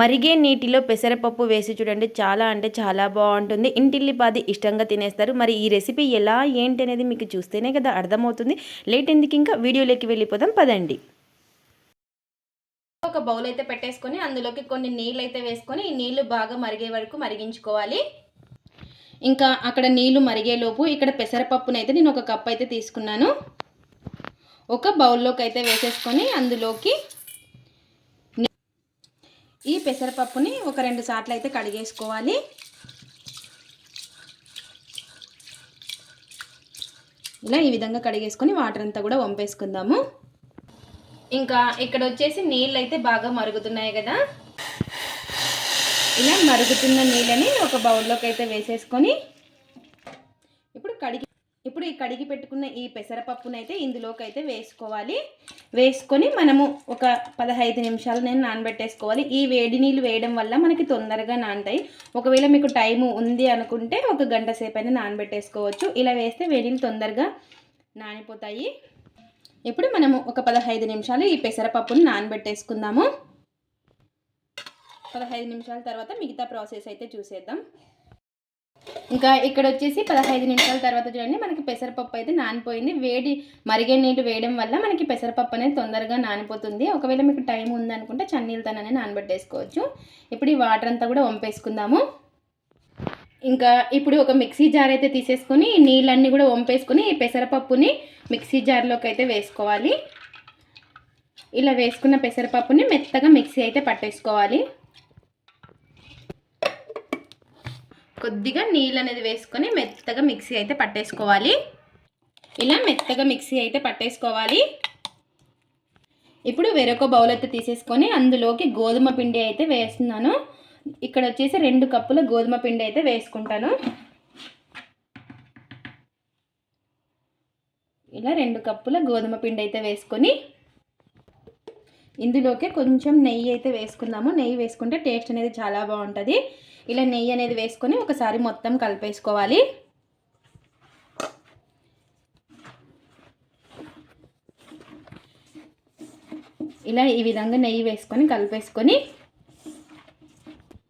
మరిగే నీటిలో పెసరపప్పు వేసి చూడండి. చాలా అంటే చాలా బాగుంటుంది. ఇంటిల్లిపాది ఇష్టంగా తినేస్తారు. మరి ఈ రెసిపీ ఎలా ఏంటి అనేది మీకు చూస్తేనే కదా అర్థమవుతుంది. లేట్ ఎందుకు ఇంకా? వీడియోలోకి వెళ్ళిపోదాం. పదండి. ఒక బౌల్ అయితే పెట్టేసుకొని అందులోకి కొన్ని నీళ్ళు అయితే వేసుకొని ఈ నీళ్ళు బాగా మరిగే వరకు మరిగించుకోవాలి. ఇంకా అక్కడ నీళ్ళు మరిగేలోపు ఇక్కడ పెసరపప్పునైతే నేను ఒక కప్ అయితే తీసుకున్నాను. ఒక బౌల్లోకి అయితే వేసేసుకొని అందులోకి ఈ పెసరపప్పుని ఒక రెండు సార్లు అయితే కడిగేసుకోవాలి. ఇలా ఈ విధంగా కడిగేసుకొని వాటర్ అంతా కూడా వంపేసుకుందాము. ఇంకా ఇక్కడ వచ్చేసి నీళ్ళు అయితే బాగా మరుగుతున్నాయి కదా. ఇలా మరుగుతున్న నీళ్ళని ఒక బౌల్లోకి అయితే వేసేసుకొని ఇప్పుడు ఈ కడిగి పెట్టుకున్న ఈ పెసరపప్పునైతే ఇందులోకి అయితే వేసుకోవాలి. వేసుకొని మనము ఒక పదహైదు నిమిషాలు నేను నానబెట్టేసుకోవాలి. ఈ వేడి నీళ్ళు వేయడం వల్ల మనకి తొందరగా నానతాయి. ఒకవేళ మీకు టైము ఉంది అనుకుంటే ఒక గంట సేపు అయినా నానబెట్టేసుకోవచ్చు. ఇలా వేస్తే వేడి నీళ్ళు తొందరగా నానిపోతాయి. ఇప్పుడు మనము ఒక పదహైదు నిమిషాలు ఈ పెసరపప్పును నానబెట్టేసుకుందాము. పదహైదు నిమిషాల తర్వాత మిగతా ప్రాసెస్ అయితే చూసేద్దాం. ఇంకా ఇక్కడ వచ్చేసి పదహైదు నిమిషాల తర్వాత చూడండి మనకి పెసరపప్పు అయితే నానిపోయింది. వేడి మరిగే నీళ్ళు వేయడం వల్ల మనకి పెసరపప్పు అనేది తొందరగా నానిపోతుంది. ఒకవేళ మీకు టైం ఉందనుకుంటే చన్నీళ్ళతోనే నానబెట్టేసుకోవచ్చు. ఇప్పుడు ఈ వాటర్ అంతా కూడా వంపేసుకుందాము. ఇంకా ఇప్పుడు ఒక మిక్సీ జార్ అయితే తీసేసుకొని నీళ్ళన్నీ కూడా వంపేసుకొని ఈ పెసరపప్పుని మిక్సీ జార్లోకి అయితే వేసుకోవాలి. ఇలా వేసుకున్న పెసరపప్పుని మెత్తగా మిక్సీ అయితే పట్టేసుకోవాలి. కొద్దిగా నీళ్ళు అనేది వేసుకొని మెత్తగా మిక్సీ అయితే పట్టేసుకోవాలి. ఇలా మెత్తగా మిక్సీ అయితే పట్టేసుకోవాలి. ఇప్పుడు వేరొక బౌల్ అయితే తీసేసుకొని అందులోకి గోధుమ పిండి అయితే వేస్తున్నాను. ఇక్కడ వచ్చేసి రెండు కప్పుల గోధుమ పిండి అయితే వేసుకుంటాను. ఇలా రెండు కప్పుల గోధుమ పిండి అయితే వేసుకొని ఇందులోకి కొంచెం నెయ్యి అయితే వేసుకుందాము. నెయ్యి వేసుకుంటే టేస్ట్ అనేది చాలా బాగుంటుంది. ఇలా నెయ్యి అనేది వేసుకొని ఒకసారి మొత్తం కలిపేసుకోవాలి. ఇలా ఈ విధంగా నెయ్యి వేసుకొని కలిపేసుకొని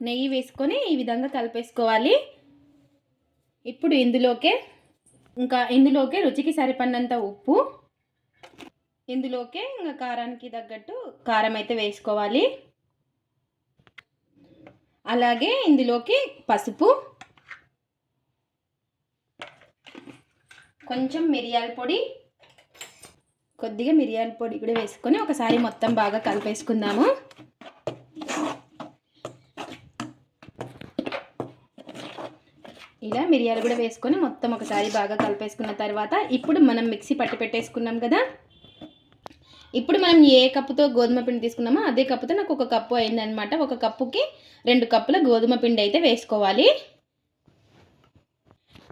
నెయ్యి వేసుకొని ఈ విధంగా కలిపేసుకోవాలి. ఇప్పుడు ఇందులోకే ఇంకా ఇందులోకే రుచికి సరిపడినంత ఉప్పు ఇందులోకే ఇంకా కారానికి తగ్గట్టు కారం అయితే వేసుకోవాలి. అలాగే ఇందులోకి పసుపు కొంచెం మిరియాల పొడి కొద్దిగా మిరియాల పొడి కూడా వేసుకొని ఒకసారి మొత్తం బాగా కలిపేసుకుందాము. ఇలా మిరియాలు కూడా వేసుకొని మొత్తం ఒకసారి బాగా కలిపేసుకున్న తర్వాత ఇప్పుడు మనం మిక్సీ పట్టి పెట్టేసుకున్నాం కదా ఇప్పుడు మనం ఏ కప్పుతో గోధుమ పిండి తీసుకున్నామో అదే కప్పుతో నాకు ఒక కప్పు అయిందనమాట ఒక కప్పుకి రెండు కప్పుల గోధుమ పిండి అయితే వేసుకోవాలి.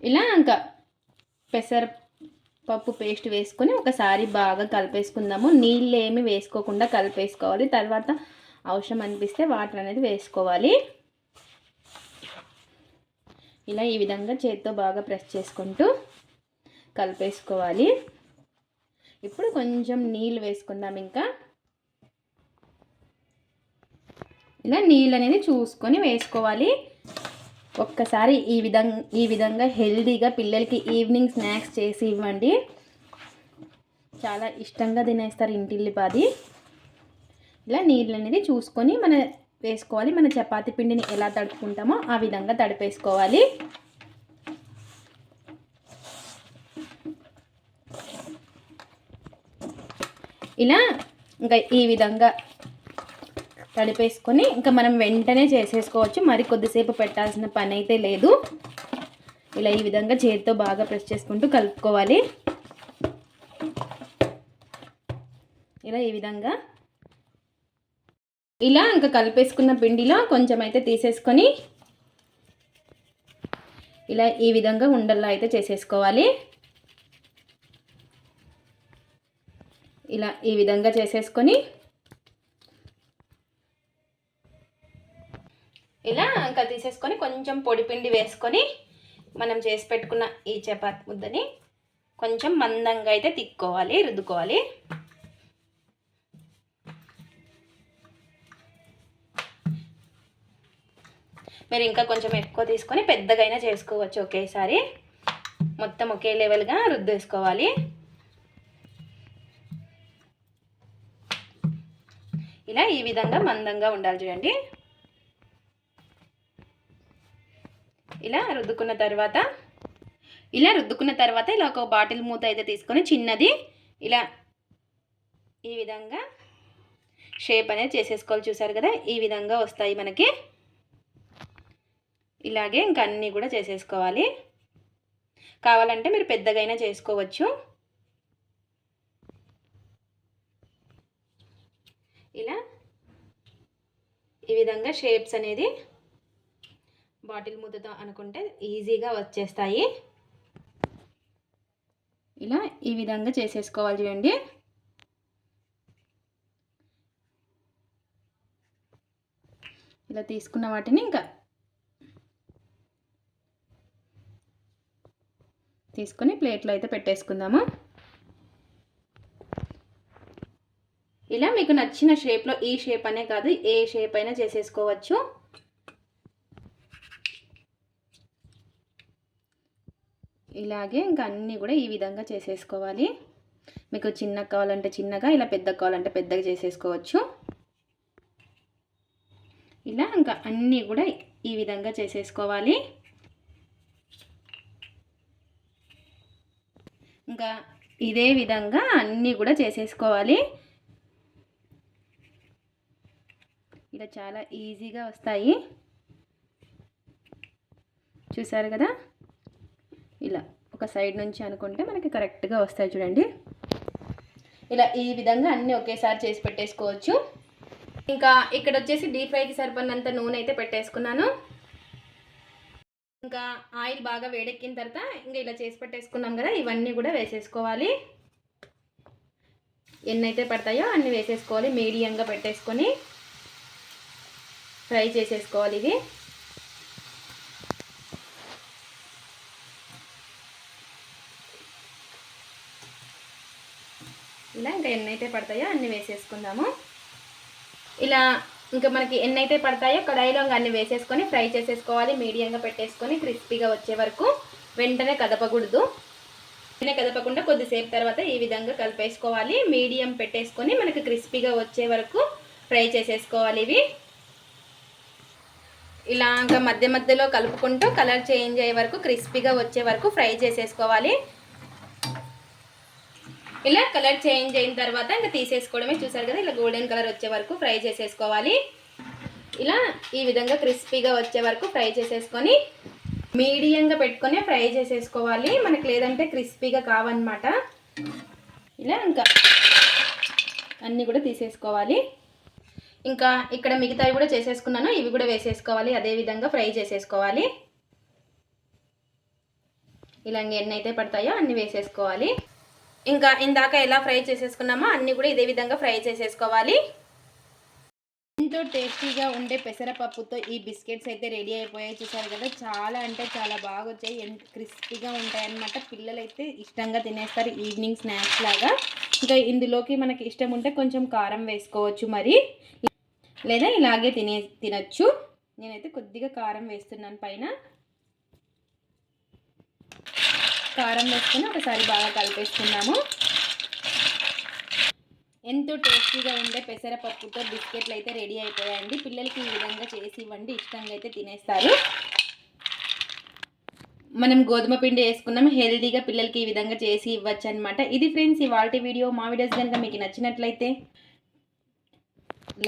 ఇలా ఇంకా పెసర పప్పు పేస్ట్ వేసుకొని ఒకసారి బాగా కలిపేసుకుందాము. నీళ్ళు ఏమి వేసుకోకుండా కలిపేసుకోవాలి. తర్వాత అవసరం అనిపిస్తే వాటర్ అనేది వేసుకోవాలి. ఇలా ఈ విధంగా చేతితో బాగా ప్రెస్ చేసుకుంటూ కలిపేసుకోవాలి. ఇప్పుడు కొంచెం నీళ్ళు వేసుకుందాం ఇంకా. ఇలా నీళ్ళు అనేది చూసుకొని వేసుకోవాలి. ఒక్కసారి ఈ విధంగా ఈ విధంగా హెల్దీగా పిల్లలకి ఈవినింగ్ స్నాక్స్ చేసి ఇవ్వండి. చాలా ఇష్టంగా తినేస్తారు ఇంటిల్లిపాది ఇలా నీళ్ళు అనేది చూసుకొని మన వేసుకోవాలి. మన చపాతి పిండిని ఎలా తడుపుకుంటామో ఆ విధంగా తడిపేసుకోవాలి. ఇలా ఇంకా ఈ విధంగా తడిపేసుకొని ఇంకా మనం వెంటనే చేసేసుకోవచ్చు. మరి కొద్దిసేపు పెట్టాల్సిన పని అయితే లేదు. ఇలా ఈ విధంగా చేతితో బాగా ప్రెస్ చేసుకుంటూ కలుపుకోవాలి. ఇలా ఈ విధంగా ఇలా ఇంకా కలిపేసుకున్న పిండిలో కొంచెం అయితే తీసేసుకొని ఇలా ఈ విధంగా ఉండల్లా అయితే చేసేసుకోవాలి. ఇలా ఈ విధంగా చేసేసుకొని ఇలా ఇంకా తీసేసుకొని కొంచెం పొడిపిండి వేసుకొని మనం చేసి పెట్టుకున్న ఈ చపాతి ముద్దని కొంచెం మందంగా అయితే తిక్కోవాలి రుద్దుకోవాలి. మీరు ఇంకా కొంచెం ఎక్కువ తీసుకొని పెద్దగైనా చేసుకోవచ్చు ఒకేసారి. మొత్తం ఒకే లెవెల్గా రుద్దేసుకోవాలి. ఇలా ఈ విధంగా మందంగా ఉండాలి చూడండి. ఇలా రుద్దుకున్న తర్వాత ఇలా రుద్దుకున్న తర్వాత ఇలా ఒక బాటిల్ మూత అయితే తీసుకొని చిన్నది ఇలా ఈ విధంగా షేప్ అనేది చేసేసుకోవాలి. చూసారు కదా ఈ విధంగా వస్తాయి మనకి. ఇలాగే ఇంకా అన్నీ కూడా చేసేసుకోవాలి. కావాలంటే మీరు పెద్దగైనా చేసుకోవచ్చు. ఇలా ఈ విధంగా షేప్స్ అనేది బాటిల్ ముద్దతో అనుకుంటే ఈజీగా వచ్చేస్తాయి. ఇలా ఈ విధంగా చేసేసుకోవాలి చూడండి. ఇలా తీసుకున్న వాటిని ఇంకా తీసుకొని ప్లేట్లో అయితే పెట్టేసుకుందాము. ఇలా మీకు నచ్చిన షేప్లో ఈ షేప్ అనే కాదు ఏ షేప్ అయినా చేసేసుకోవచ్చు. ఇలాగే ఇంకా అన్నీ కూడా ఈ విధంగా చేసేసుకోవాలి. మీకు చిన్న కావాలంటే చిన్నగా ఇలా పెద్ద కావాలంటే పెద్దగా చేసేసుకోవచ్చు. ఇలా ఇంకా అన్నీ కూడా ఈ విధంగా చేసేసుకోవాలి. ఇంకా ఇదే విధంగా అన్నీ కూడా చేసేసుకోవాలి. ఇలా చాలా ఈజీగా వస్తాయి. చూసారు కదా? ఇలా ఒక సైడ్ నుంచి అనుకుంటే మనకి కరెక్ట్గా వస్తాయి చూడండి. ఇలా ఈ విధంగా అన్నీ ఒకేసారి చేసి పెట్టేసుకోవచ్చు. ఇంకా ఇక్కడ వచ్చేసి డీప్ ఫ్రైకి సరిపడినంత నూనె అయితే పెట్టేసుకున్నాను. ఇంకా ఆయిల్ బాగా వేడెక్కిన తర్వాత ఇంకా ఇలా చేసి పెట్టేసుకున్నాం కదా ఇవన్నీ కూడా వేసేసుకోవాలి. ఎన్ని అయితే పడతాయో అన్నీ వేసేసుకోవాలి మీడియంగా పెట్టేసుకొని. ఫ్రై చేసేసుకోవాలి ఇది ఇలా ఇంకా ఎన్ని అయితే పడతాయో అన్ని వేసేసుకుందాము. ఇలా ఇంకా మనకి ఎన్ని అయితే పడతాయో కడాయిలో ఇంకా అన్ని వేసేసుకొని ఫ్రై చేసేసుకోవాలి. మీడియంగా పెట్టేసుకొని క్రిస్పీగా వచ్చే వరకు వెంటనే కదపకూడదు. వెంటనే కదపకుండా కొద్దిసేపు తర్వాత ఈ విధంగా కలిపేసుకోవాలి. మీడియం పెట్టేసుకొని మనకి క్రిస్పీగా వచ్చే వరకు ఫ్రై చేసేసుకోవాలి ఇవి. ఇలా ఇంకా మధ్య మధ్యలో కలుపుకుంటూ కలర్ చేంజ్ అయ్యే వరకు క్రిస్పీగా వచ్చే వరకు ఫ్రై చేసేసుకోవాలి. ఇలా కలర్ చేంజ్ అయిన తర్వాత ఇంకా తీసేసుకోవడమే. చూసారు కదా ఇలా గోల్డెన్ కలర్ వచ్చే వరకు ఫ్రై చేసేసుకోవాలి. ఇలా ఈ విధంగా క్రిస్పీగా వచ్చే వరకు ఫ్రై చేసేసుకొని మీడియంగా పెట్టుకొని ఫ్రై చేసేసుకోవాలి. మనకు లేదంటే క్రిస్పీగా కావన్నమాట. ఇలా ఇంకా అన్నీ కూడా తీసేసుకోవాలి. ఇంకా ఇక్కడ మిగతావి కూడా చేసేసుకున్నాను. ఇవి కూడా వేసేసుకోవాలి. అదే విధంగా ఫ్రై చేసేసుకోవాలి. ఇలా ఎన్ని అయితే పడతాయో అన్ని వేసేసుకోవాలి. ఇంకా ఇందాక ఎలా ఫ్రై చేసేసుకున్నామో అన్నీ కూడా ఇదే విధంగా ఫ్రై చేసేసుకోవాలి. ఎంతో టేస్టీగా ఉండే పెసరపప్పుతో ఈ బిస్కెట్స్ అయితే రెడీ అయిపోయాయి. చూసారు కదా చాలా అంటే చాలా బాగా వచ్చాయి. ఎంత క్రిస్పీగా ఉంటాయన్నమాట. పిల్లలైతే పిల్లలు అయితే ఇష్టంగా తినేస్తారు ఈవినింగ్ స్నాక్స్ లాగా. ఇంకా ఇందులోకి మనకి ఇష్టం ఉంటే కొంచెం కారం వేసుకోవచ్చు మరి. లేదా ఇలాగే తినే తినచ్చు. నేనైతే కొద్దిగా కారం వేస్తున్నాను పైన. కారం వేసుకుని ఒకసారి బాగా కలిపేసుకున్నాము ఎంతో టేస్టీగా ఉండే పెసరపప్పుతో బిస్కెట్లు అయితే రెడీ అయిపోయాయండి. పిల్లలకి ఈ విధంగా చేసి ఇవ్వండి. ఇష్టంగా అయితే తినేస్తారు. మనం గోధుమ పిండి వేసుకున్నాం. హెల్తీగా పిల్లలకి ఈ విధంగా చేసి ఇవ్వచ్చు అనమాట ఇది ఫ్రెండ్స్ ఇవాళ వీడియో. మా వీడియోస్ కనుక మీకు నచ్చినట్లయితే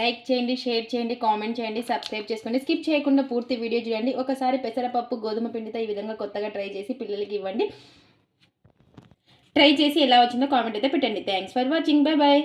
లైక్ చేయండి షేర్ చేయండి కామెంట్ చేయండి సబ్స్క్రైబ్ చేసుకోండి. స్కిప్ చేయకుండా పూర్తి వీడియో చూడండి. ఒకసారి పెసరపప్పు గోధుమ పిండితో ఈ విధంగా కొత్తగా ట్రై చేసి పిల్లలకి ఇవ్వండి. ట్రై చేసి ఎలా వచ్చిందో కామెంట్ అయితే పెట్టండి. Thanks for watching bye bye